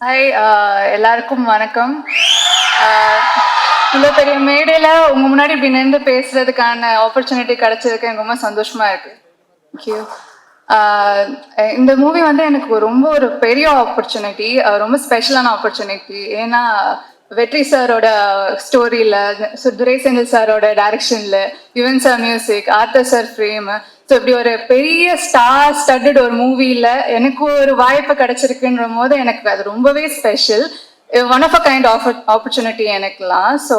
Hi uh, எல்லாருக்கும் வணக்கம். Uh, இவ்வளோ பெரிய மேடையில் உங்கள் முன்னாடி இப்படி நின்று பேசுறதுக்கான ஆப்பர்ச்சுனிட்டி கிடைச்சதுக்கு எனக்கு ரொம்ப சந்தோஷமா இருக்கு. தேங்க்யூ uh, இந்த மூவி வந்து எனக்கு ரொம்ப ஒரு பெரிய ஆப்பர்ச்சுனிட்டி ரொம்ப ஸ்பெஷலான ஆப்பர்ச்சுனிட்டி ஏன்னா வெற்றி சாரோட ஸ்டோரியில் துரை செந்தில் சாரோட டைரக்ஷனில் Yuvan sir music Arthur sir frame so இப்படி ஒரு பெரிய ஸ்டார் ஸ்டட்டட் ஒரு மூவியில் எனக்கு ஒரு வாய்ப்பு கிடைச்சிருக்குன்ற போது எனக்கு அது ரொம்பவே special one of a kind of opportunity எனக்குலாம் ஸோ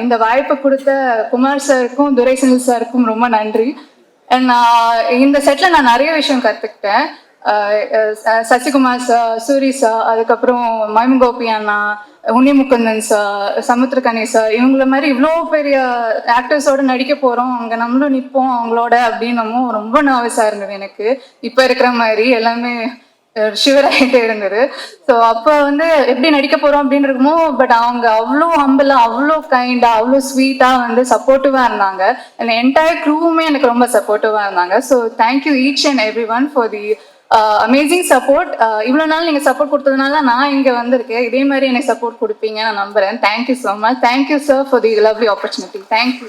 இந்த வாய்ப்பு கொடுத்த குமார் சாருக்கும் துரை செந்தில் சாருக்கும் ரொம்ப நன்றி. அண்ட் நான் இந்த செட்டில் நான் நிறைய விஷயம் கற்றுக்கிட்டேன் சசிகுமார் சார் சூரி சார் அதுக்கப்புறம் மைமகோபி அண்ணா உன்னி முகுந்தன் சார் சமுத்திரகனி சார் இவங்கள மாதிரி இவ்வளோ பெரிய ஆக்டர்ஸோட நடிக்க போகிறோம் அங்கே நம்மளும் நிற்போம் அவங்களோட அப்படின்னமும் ரொம்ப நர்வஸாக இருந்தது எனக்கு. இப்போ இருக்கிற மாதிரி எல்லாமே ஷிவராகிட்டே இருந்தது. ஸோ அப்போ வந்து எப்படி நடிக்க போகிறோம் அப்படின்னு இருக்குமோ பட் அவங்க அவ்வளோ ஹம்பிளாக அவ்வளோ கைண்டாக அவ்வளோ ஸ்வீட்டாக வந்து சப்போர்ட்டிவாக இருந்தாங்க. அந்த என்டையர் க்ரூவுமே எனக்கு ரொம்ப சப்போர்ட்டிவாக இருந்தாங்க. So thank you each and every one for the amazing support இவ்வளோ நாள் நீங்கள் சப்போர்ட் கொடுத்ததுனால நான் இங்கே வந்திருக்கேன். இதே மாதிரி எனக்கு சப்போர்ட் கொடுப்பீங்க நான் நம்புகிறேன் thank you so much thank you sir for the lovely opportunity thank you